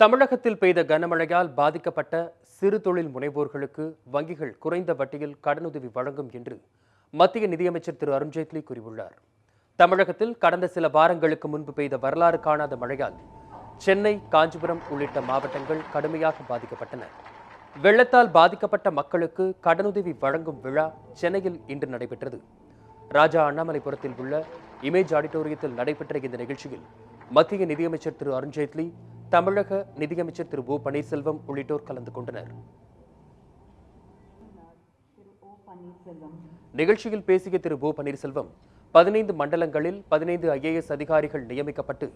தமிழகத்தில் பெய்த கனமழையால் பாதிக்கப்பட்ட சிறு தொழில் முனைவோர்களுக்கு வங்கிகள் குறைந்த வட்டியில் கடனுதவி வழங்கும் என்று மத்திய நிதியமைச்சர் திரு அருண்ஜேட்லி கூறியுள்ளார். தமிழகத்தில் கடந்த சில வாரங்களுக்கு முன்பு பெய்த வரலாறு காணாத மழையால் சென்னை காஞ்சிபுரம் உள்ளிட்ட மாவட்டங்கள் கடுமையாக பாதிக்கப்பட்டன. வெள்ளத்தால் பாதிக்கப்பட்ட மக்களுக்கு கடனுதவி வழங்கும் விழா சென்னையில் இன்று நடைபெற்றது. ராஜா அண்ணாமலைபுரத்தில் உள்ள இமேஜ் ஆடிட்டோரியத்தில் நடைபெற்ற இந்த நிகழ்ச்சியில் மத்திய நிதியமைச்சர் திரு அருண்ஜேட்லி தமிழக நிதியமைச்சர் திரு ஓ பன்னீர்செல்வம் உள்ளிட்டோர் கலந்து கொண்டனர். நிகழ்ச்சியில் பேசிய திரு ஓ பன்னீர்செல்வம் பதினைந்து மண்டலங்களில் பதினைந்து ஐஏஎஸ் அதிகாரிகள் நியமிக்கப்பட்டு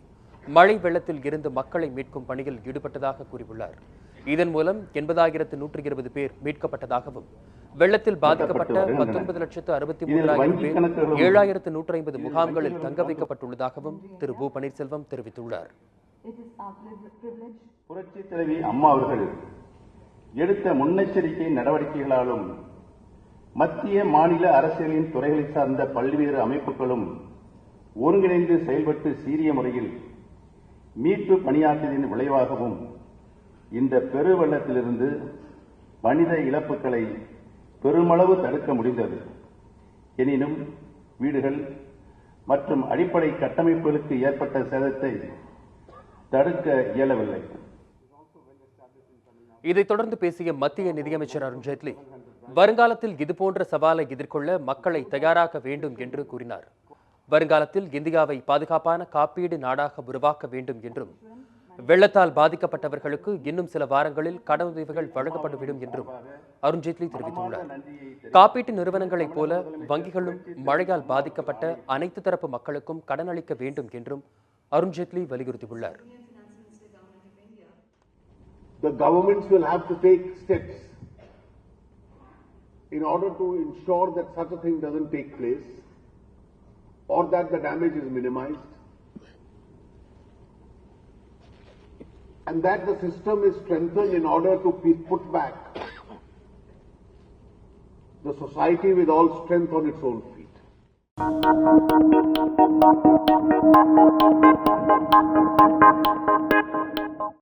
மழை வெள்ளத்தில் இருந்து மக்களை மீட்கும் பணியில் ஈடுபட்டதாக கூறியுள்ளார். இதன் மூலம் எண்பதாயிரத்து நூற்றி இருபது பேர் மீட்கப்பட்டதாகவும் வெள்ளத்தில் பாதிக்கப்பட்ட பத்தொன்பது லட்சத்து அறுபத்தி மூன்றாயிரம் பேர் ஏழாயிரத்து நூற்றி ஐம்பது முகாம்களில் தங்க வைக்கப்பட்டுள்ளதாகவும் திரு ஓ பன்னீர்செல்வம் தெரிவித்துள்ளார். புரட்சி தலைவி அம்மா அவர்கள் எடுத்த முன்னெச்சரிக்கை நடவடிக்கைகளாலும் மத்திய மாநில அரசுகளின் துறைகளை சார்ந்த பல்வேறு அமைப்புகளும் ஒருங்கிணைந்து செயல்பட்டு சீரிய முறையில் மீட்பு பணியாற்றியதன் விளைவாகவும் இந்த பெருவெள்ளத்திலிருந்து மனித இழப்புகளை பெருமளவு தடுக்க முடிந்தது. எனினும் வீடுகள் மற்றும் அடிப்படை கட்டமைப்புகளுக்கு ஏற்பட்ட சேதத்தை தடுக்க இயலவில்லை. இதைத் தொடர்ந்து பேசிய மத்திய நிதியமைச்சர் அருண்ஜேட்லி வருங்காலத்தில் இதுபோன்ற சவாலை எதிர்கொள்ள மக்களை தயாராக வேண்டும் என்று கூறினார். வருங்காலத்தில் இந்தியாவை பாதுகாப்பான காப்பீடு நாடாக உருவாக்க வேண்டும் என்றும் வெள்ளத்தால் பாதிக்கப்பட்டவர்களுக்கு இன்னும் சில வாரங்களில் கடனுதவிகள் வழங்கப்பட்டுவிடும் என்றும் அருண்ஜேட்லி தெரிவித்துள்ளார். காப்பீட்டு நிறுவனங்களைப் போல வங்கிகளும் மழையால் பாதிக்கப்பட்ட அனைத்து தரப்பு மக்களுக்கும் கடன் அளிக்க வேண்டும் என்றும் அருண்ஜேட்லி வலியுறுத்தியுள்ளார். The governments will have to take steps in order to ensure that such a thing doesn't take place or that the damage is minimized and that the system is strengthened in order to be put back the society with all strength on its own feet.